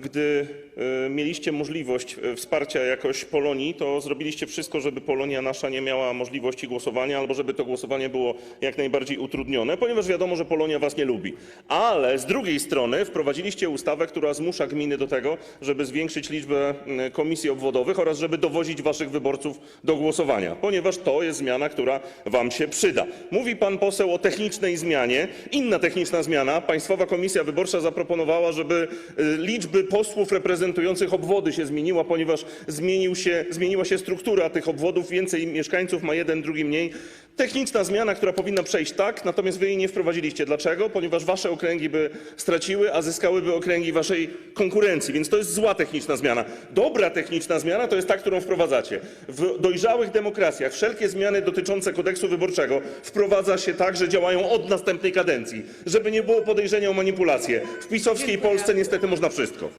Gdy e, mieliście możliwość e, wsparcia jakoś Polonii, to zrobiliście wszystko, żeby Polonia nasza nie miała możliwości głosowania albo żeby to głosowanie było jak najbardziej utrudnione, ponieważ wiadomo, że Polonia was nie lubi. Ale z drugiej strony wprowadziliście ustawę, która zmusza gminy do tego, żeby zwiększyć liczbę komisji obwodowych oraz żeby dowozić waszych wyborców do głosowania, ponieważ to jest zmiana, która wam się przyda. Mówi pan poseł o technicznej zmianie. Inna techniczna zmiana. Państwowa Komisja Wyborcza zaproponowała, żeby y, liczby posłów reprezentujących obwody się zmieniła, ponieważ zmieniła się struktura tych obwodów. Więcej mieszkańców ma jeden, drugi mniej. Techniczna zmiana, która powinna przejść tak, natomiast wy jej nie wprowadziliście. Dlaczego? Ponieważ wasze okręgi by straciły, a zyskałyby okręgi waszej konkurencji, więc to jest zła techniczna zmiana. Dobra techniczna zmiana to jest ta, którą wprowadzacie. W dojrzałych demokracjach wszelkie zmiany dotyczące kodeksu wyborczego wprowadza się tak, że działają od następnej kadencji, żeby nie było podejrzenia o manipulację. W pisowskiej Polsce niestety można wszystko.